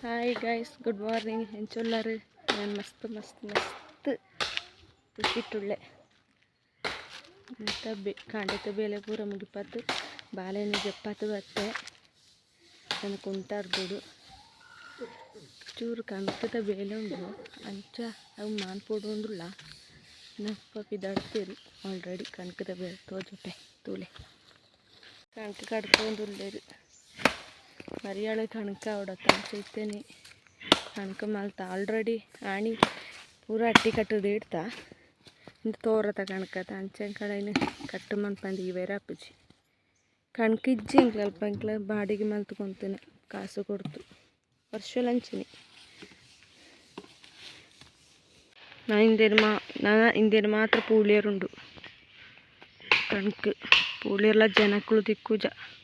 Hi guys good morning ಹೆಂಚೊಲ್ಲರು ನಾನು ಮಸ್ತ್ ಮಸ್ತ್ ಮಸ್ತ್. ತುಪ್ಪಿಟ್ಟುಳ್ಳೆ ಮತ್ತು ಬೆ ಕಾಂಡದ ಬೇಲೆ ಪೂರ ಮುಗಿಪತ್ತು ಬಾಳೆಹಣ್ಣು ಜಪ್ಪತ್ತು ಬತ್ತೆ ನನಗೆ ಕುಂಟಾರ್ಬೋದು ಚೂರು ಕಂಕದ ಬೇಲೆ ಉಂಡು ಅಂಚ, ಅವು ಮಾನ್ಪೋಡು ಅಂದ್ರಲ್ಲ ನಪ್ಪ ಪಿದಾಡ್ತೀರಿ ಆಲ್ರೆಡಿ ಕಣಕದ ಬೇಳೆ ತೋಜುಟೆ ತೂಲೆ. ಕಣಕ ಕಡ್ಕೊಂಡುಳ್ಳೇರು ಮರಿಯಾಳು ಕಣಕ ಅವಡತ್ತ ಅಂಚೈತೇನೆ ಕಣಕ ಮಲ್ತ ಆಲ್ರೆಡಿ ಆಣಿ ಪೂರ ಅಟ್ಟಿ ಕಟ್ಟದು ಇಡ್ತಾ ಇಂದ ತೋರತ ಕಣಕತ ಅಂಚೆನ್ ಕಡೆನು ಕಟ್ಟು ಮನ್ಪಂದು ಈ ಬೇರೆ ಅಪ್ಪಜಿ ಕಣಕ ಇಜ್ಜಿ ಎಂಕ್ಲ ಅಲ್ಪ ಎಂಕ್ಲ ಬಾಡಿಗೆ ಮಲ್ತು ಕೊಂತೇನೆ ಕಾಸು ಕೊಡ್ತು ವರ್ಷಲಂಚಿನಿ ನಾ ಇಂದೇನು ಮಾ ನಾ ಇಂದೇನು ಮಾತ್ರ ಪೂಳಿಯರುಂಡು ಕಣಕ್ ಪೂಳಿಯರ್ಲ ಜನಕ್ಕಳು ದಿಕ್ಕುಜ ಇನ್ನು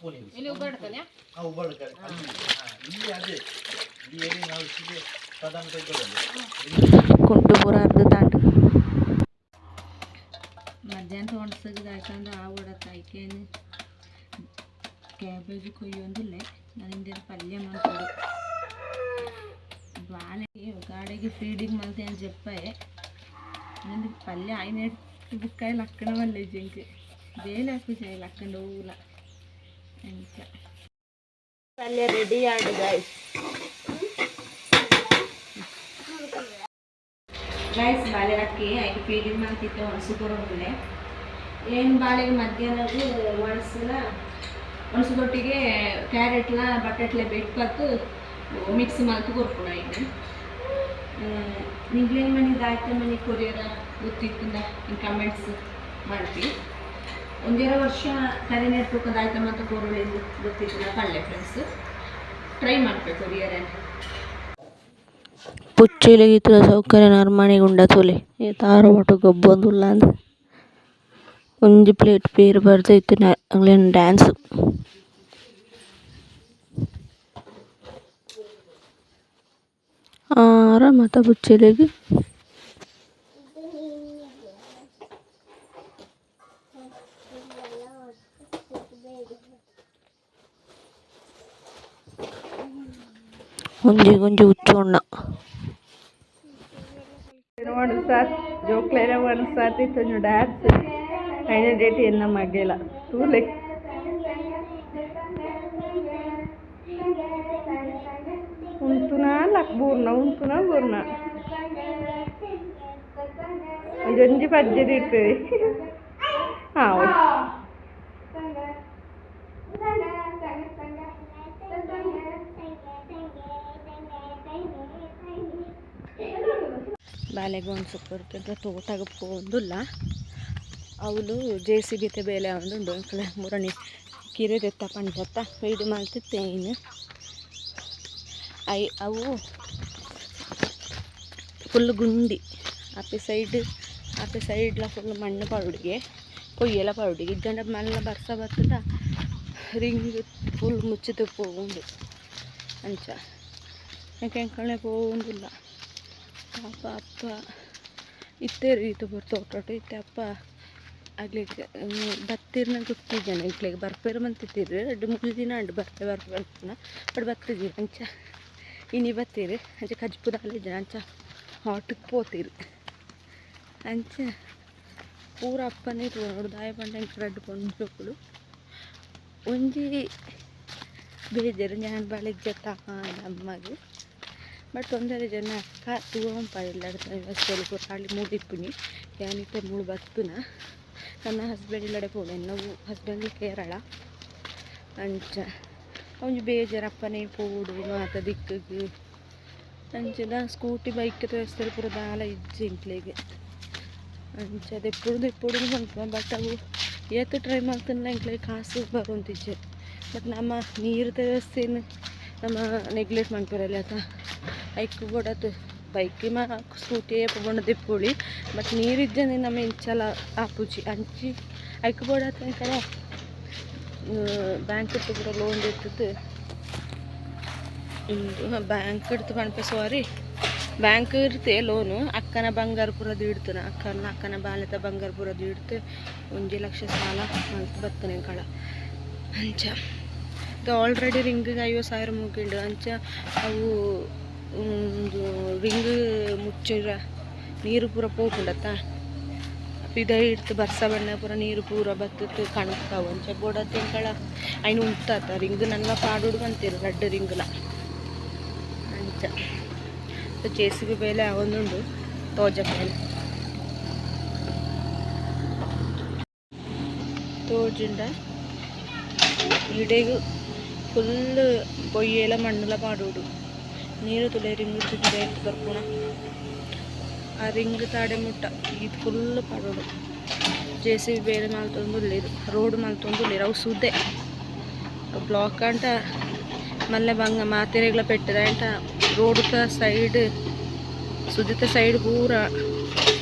ತಂಪು ನೀರು ಹಾಂ ಉಬ್ಬಳ್ತಾರೆ ಅಲ್ಲಿ ಹಾಂ ಇಲ್ಲಿ ಅದೇ ಇಲ್ಲಿ ಏನೇ ನಾವು ಇಷ್ಟಿಗೆ ಪ್ರಧಾನ ಕೈಗೊಳ್ಳೋದು ಕುಂಟು ಪೂರ ಅರ್ಧ ತಾಂಡು ಮಧ್ಯಾಹ್ನ ಒಣಸಗದಾಯ್ತಂದ್ರೆ ಆ ಓಡತ್ತ ಐಕೇನು ಕ್ಯಾಬೇಜ್ ಕೊಯ್ಯೊಂದಿಲ್ಲ ನನ್ನಿಂದ ಪಲ್ಯ ಮಾಡ್ಕೊಡು ಬಾಳೆ ಗಾಡಿಗೆ ಫೀಡಿಂಗ್ ಮಲ್ತೆ ಅಂತ ಜಪ್ಪಾಯೆ ನಂದು ಪಲ್ಯ ಆಯ್ನ ಬುಕ್ಕಾಯಿ ಲಕ್ಕಣ ಮಲ್ಲ ಜಿಂಕ್ ಬೇಲೆ ಹಾಕಿ ಜಾಯಿ ಲಕ್ಕಂಡು ಹೂಲ ಎಂಚ ಪಲ್ಯ ರೆಡಿ ಆಡು ಗಾಯ್ಸ್ ಗೈಸ್ ಬಾಳೆ ಅಕ್ಕಿ ಐದು ಫೀಡಿಂಗ್ ಮಾಡ್ತಿತ್ತು ಒಣಸು ಕೊಡೋದಿಲ್ಲ ಏನು ಬಾಳೆಗೆ ಮಧ್ಯಾಹ್ನದ್ದು ಒಣಸಲ ಒಣಸದೊಟ್ಟಿಗೆ ಕ್ಯಾರೆಟ್ಲ ಬಟಾಟ್ಲೆ ಬೇಕತ್ತು ಮಿಕ್ಸ್ ಮಾಡ್ತು ಕೊರ್ಪುಣ ಈಗ. ನಿಂಗ್ಲೇನು ಮನೆದು ಆಯ್ತು ಮನೆ ಕೊರಿಯರ? ಗೊತ್ತಿತ್ತು ಇನ್ ಕಮೆಂಟ್ಸ್ ಮಾಡ್ತಿ. ಒಂದೆರಡು ವರ್ಷ ತಲೆ ನೆಟ್ಬೇಕಂದು ಆಯ್ತಾ ಮತ್ತು ಕೂರಲೇ ಗೊತ್ತಿಲ್ಲ ಕಳ್ಳೆ ಫ್ರೆಂಡ್ಸ್ ಟ್ರೈ ಮಾಡಬೇಕು ರಿಯರ್ ಪುಚ್ಚುಲಿ ಗೀತದ ಸೌಕರ್ಯ ನರ್ಮಣಿಗುಂಡ ತೋಲೆ. ತಾರು ಮಟ್ಟು ಗಬ್ಬೊಂದು ಇಲ್ಲ ಅಂದ. ಒಂಜಿ ಪ್ಲೇಟ್ ಪೇರ್ ಬರ್ತೈತೆ ಅಂಗ್ಲೇನು ಡ್ಯಾನ್ಸ್ ಆರ ಮತ ಪುಚ್ಚಲಿಗೆ? గుంజి గుంజి కూర్చున్నా తినవాడు సార్ జోక్లేరవాడు సార్ ఇతను డాన్స్ అయిన డేట్ ఎన్న మగ్గేలా టూ లెక్ ఉంటున్నా లక్ బూర్నా ఉంటున్నా బూర్నా జొంజి పద్దెది ఇట్టది ಇರ್ತದೆ ಒಂದು ಸೊಪ್ಪು ತೋಟಗೆ ಹೋದಿಲ್ಲ ಅವಳು ಜೆ ಸಿ ಬಿತ್ತೆ ಬೇಲೆ ಉಂಡು ಅಂಕಲ ಮೂರನೇ ಕಿರೆ ಪಂಡತ್ತ ಇದು ಮಾಡ್ತಿತ್ತೇನು ಐ, ಅವು ಫುಲ್ ಗುಂಡಿ. ಆಪೆ ಸೈಡ್ ಆಪೆ ಸೈಡ್ಲ ಫುಲ್ ಮಣ್ಣು ಪರುಡಿಗೆ, ಕೊಯ್ಯಲ ಪರುಡಿಗೆ. ಇದ್ದಂಡ ಮಲ್ಲ ಬರ್ಸ ಬರ್ತದ ರಿಂಗ್ ಫುಲ್ ಮುಚ್ಚಿತು ಪೋಗುಂಡು. ಅಂಚ. ಯಾಕೆ ಎಂಕಳೆ ಪೋಗುಂದಿಲ್ಲ ಪಾಪ ಅಪ್ಪ ಇತ್ತೇ ರೀತಿ ತೋಟೋಟು ಇತ್ತೆ ಅಪ್ಪ. ಆಗ್ಲಿಕ್ಕೆ ಬತ್ತಿರ್ನ ಗೊತ್ತಿದ್ದೇನೆ ಇಗ್ಲಿಗೆ ಬರ್ಪೇರು ಮಂತಿದ್ದೀರಿ ಅಡ್ಡು ಮೂರು ದಿನ ಅಂಡು ಬರ್ಪೆ ಬರ್ಪೆ ಅಂತಾನ ಬಟ್ ಬರ್ತಿದ್ದೀರಿ ಅಂಚ. ಇನಿ ಬತ್ತೀರಿ ಅಂಚ ಕಜ್ಪುದಾಲ ಇದ್ದೇನೆ ಅಂಚ ಹಾಟಿಗೆ ಪೋತೀರಿ. ಅಂಚ ಪೂರ ಅಪ್ಪನೇ ನೋಡು ದಾಯ ಪಂಡ ರೆಡ್ ಕೊಂಡ್ಗಳು ಒಂಜಿ ಬೇಜಾರು ನಾನು ಬಾಳಿಗೆ ಜತ್ತ ಬಟ್ ತೊಂದರೆ ಜನ ಅಕ್ಕ ತೂವಂ ಪಾಡಿಲ್ಲ ಬಸ್ಸಲ್ಲಿ ಕೊಟ್ಟಾಳಿ ಮೂಡಿಪ್ಪುನಿ ಯಾನಿತ್ತೆ ಮೂಳು ಬತ್ತುನ ನನ್ನ ಹಸ್ಬೆಂಡ್ ಇಲ್ಲಡೆ ಪೋಣೆ. ನಾವು ಹಸ್ಬೆಂಡ್ ಕೇರಳ. ಅಂಚ. ಒಂಜಿ ಬೇಜಾರಪ್ಪನೇ, ಪೋಡು ಮಾತ ದಿಕ್ಕಗೆ ಅಂಚದ ಸ್ಕೂಟಿ ಬೈಕ್ ವ್ಯವಸ್ಥೆ ಪೂರ ದಾಲ ಇಜ್ಜಿ ಇಂಕ್ಲೆಗೆ ಅಂಚ ದೆಪ್ಪುಡು ದೆಪ್ಪುಡು ಬಂತು ಬಟ್ ಅವು ಏತು ಟ್ರೈ ಮಾಡ್ತಾನೆ ಎಂಕ್ಲೆ ಕಾಸು ಬರುವಂತಿಜ್ಜೆ ಬಟ್ ನಮ್ಮ ನೀರು ವ್ಯವಸ್ಥೆಯನ್ನು ನಮ್ಮ ನೆಗ್ಲೆಕ್ಟ್ ಮಾಡ್ಕೊರಲ್ಲ ಆತ. ಐಕ್ ಬೋಡತ್ತು ಬೈಕ್ ಮಾ ಸ್ಕೂಟಿ ಪಗೊಂಡು ದಿಪ್ಪುಳಿ ಬಟ್ ನೀರಿದ್ದೇನೆ ನಮ್ಮ ಇಂಚಲ ಆಪುಜಿ ಅಂಚಿ ಐಕ್ ಬೋಡತ್ತ ಕಡೆ ಬ್ಯಾಂಕ್ ಇಟ್ಟು ಕೂಡ ಲೋನ್ ಇರ್ತದೆ ಬ್ಯಾಂಕ್ ಇಡ್ತು ಬಣ್ಣ ಸಾರಿ ಬ್ಯಾಂಕ್ ಇರ್ತೆ ಲೋನು ಅಕ್ಕನ ಬಂಗಾರ ಪುರ ಇಡ್ತಾನ. ಅಕ್ಕನ ಅಕ್ಕನ ಬಾಲ್ಯದ ಬಂಗಾರ ಪುರ ಇಡ್ತು. ಒಂಜಿ ಲಕ್ಷ ಸಾಲ ಮಲ್ತು ಬರ್ತನೆ ಕಳ. ಅಂಚ. ಆಲ್ರೆಡಿ ರಿಂಗಿಗೆ ಐವತ್ತು ಸಾವಿರ ಮುಗಿಂಡು ಅಂಚ ಅವು, ಒಂದು ರಿಂಗ್ ಮುಚ್ಚಿರ ನೀರು ಪೂರ ಪೋಕೊಂಡತ್ತ ಪಿದ ಇಡ್ತು ಬರ್ಸ ಬಣ್ಣ ಪೂರ ನೀರು ಪೂರ ಬತ್ತತ್ತು ಕಾಣಿಸ್ತಾವ ಅಂಚ. ಬೋಡ ತಿಂಗಳ ಐನು ಉಂಟಾತ. ರಿಂಗ್ ನನ್ನ ಪಾಡುಡು ಬಂತೀರು ರೆಡ್ ರಿಂಗ್ಲ ಅಂಚ. ಜೆ ಸಿ ಬಿ ಬೇಲೆ ಅವೊಂದುಂಡು ತೋಜ ಬೇಲೆ ತೋಜಿಂಡ ഇടയു ഫുള്ള് പൊയ്യയിലെ മണ്ണിലെ പാടൂടും ನೀರು ತುಲೆ ರಿಂಗ್ ತುಲೆ ಬರ್ಕೋಣ ಆ ರಿಂಗ್ ತಾಡೆ ಮುಟ್ಟ ಇದು ಫುಲ್ ಪಾಡೋಡು ಜೆ ಸಿ ಬಿ ಬೇರೆ ಮೇಲೆ ತಂದು లేదు రోడ్డు మళ్ళీ తొందరలేరు అవి చూద్దే బ్లాక్ అంట మళ్ళీ బంగ మా తిరగలో పెట్టదంట రోడ్డుతో సైడ్ సుదిత సైడ్ పూర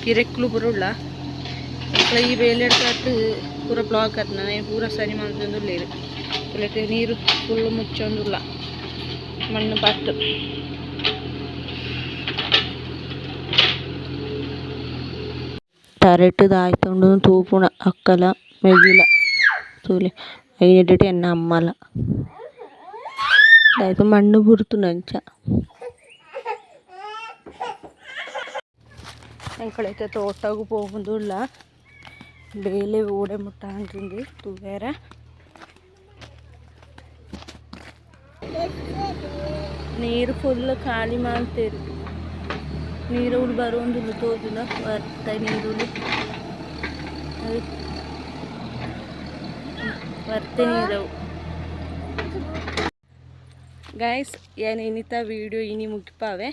కిరెక్కులు బురుళ్ళ ఇట్లా ఈ వేలేడకట్టు పూర బ్లాక్ కట్టిన పూర సరి మందు లేదు. ಇಲ್ಲಕ್ಕೆ నీరు ఫుల్ ಮುಚ್ಚೊಂದಿಲ್ಲ ಮಣ್ಣು ಪಟ್ಟು టరెట్ దాయితుండు తూపున అక్కల మెగిల తూలి అయినట్టు ఎన్న అమ్మాల. దాయితు మన్ను పుడుతుందంచ ఇంకడైతే తోటకు పోకుండా ಬೇಲೆ ಓಡೆ ಮುಟ್ಟ ಅಂತಿಂದು ತೂವೇರ ನೀರು ಫುಲ್ ಖಾಲಿ ಮಾಡ್ತೀರಿ ನೀರು ಬರೋಂದಿಲ್ಲ ತೋದಿಲ್ಲ ಬರ್ತ ನೀರು ಬರ್ತೆ ನೀರು ಗೈಸ್ ಏನು ಇನ್ನಿತ ವೀಡಿಯೋ ಇನಿ ಮುಗಿಪಾವೆ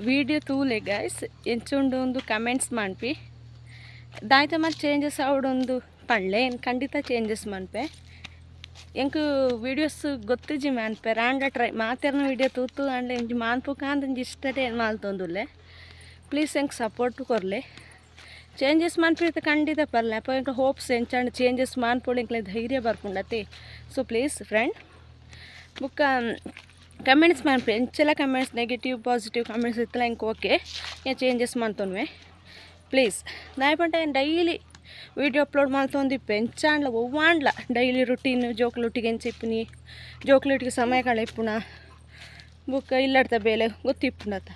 ವೀಡಿಯೋ ತೂಲೆ ಗೈಸ್ ಎಂಚುಂಡು ಒಂದು ಕಮೆಂಟ್ಸ್ ಮಾಡ್ಪಿ ದಾಯ್ತ ಮತ್ತು ಚೇಂಜಸ್ ಅವಡೊಂದು ಪಳ್ಳೆ, ಏನು ಖಂಡಿತ ಚೇಂಜಸ್ ಮನ್ಪೆ. ಎಂಕು ವೀಡಿಯೋಸ್ ಗೊತ್ತಿಜಿ ಮಾನ್ಪೆ, ರಾಂಡ ಟ್ರೈ ಮಾತೆರ್ನ ವೀಡಿಯೋ ತೂತು ಅಂಡ್ ಎಂಜಿ ಮಾನ್ಪುಕ ಅಂದಂಜಿ ಇಷ್ಟೇ ಮಾಲ್ತೊಂದುಲ್ಲೆ ಪ್ಲೀಸ್ ಎಂಕ್ ಸಪೋರ್ಟ್ ಕೊರ್ಲೆ. ಚೇಂಜಸ್ ಮಾನ್ಪಿರ್ತ ಖಂಡಿತ ಪರ್ಲೆ ಅಪ್ಪ ಎಂಕ ಹೋಪ್ಸ್ ಎಂಚಾಂಡ್ ಚೇಂಜಸ್ ಮಾನ್ಪೋಳು ಎಂಕ್ಲೆ ಧೈರ್ಯ ಬರ್ಪುಂಡತಿ. ಸೊ ಪ್ಲೀಸ್ ಫ್ರೆಂಡ್ ಬುಕ್ಕ ಕಮೆಂಟ್ಸ್ ಮಾನ್ಪಿ, ಎಂಚೆಲ್ಲ ಕಮೆಂಟ್ಸ್ ನೆಗೆಟಿವ್ ಪಾಸಿಟಿವ್ ಕಮೆಂಟ್ಸ್ ಇತ್ತಲ್ಲ ಇಂಕ ಓಕೆ ಏನು ಚೇಂಜಸ್ ಮಾಡ್ತೊನ್ವೆ ಪ್ಲೀಸ್ ದಾಯಪಂಟ ಏನು daily video upload ಮಾಡ್ತೊಂದಿಪ್ಪೆ ಎಂಚಾಂಡ್ಲ ಒವ್ವಾಂಡ್ಲ daily routine ಜೋಕ್ಲೊಟ್ಟಿಗೆ ಎಂಚಿಪ್ಪುನಿ ಜೋಕ್ಲೊಟ್ಟಿಗೆ ಸಮಯ ಕಳೆಪುಣ ಬುಕ್ಕ ಇಲ್ಲಡ್ತ ಬೇಲೆ ಗೊತ್ತಿಪ್ಪುಂಡತ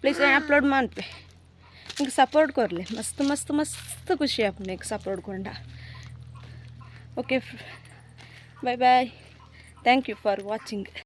ಪ್ಲೀಸ್ ಏನು ಅಪ್ಲೋಡ್ ಮಾಡ್ಪೆ ఇంక సపోర్ట్ కొరలే మస్తు మస్తు మస్తు ఖుషి అప్పుడు నీకు సపోర్ట్ కొండ okay bye bye thank you for watching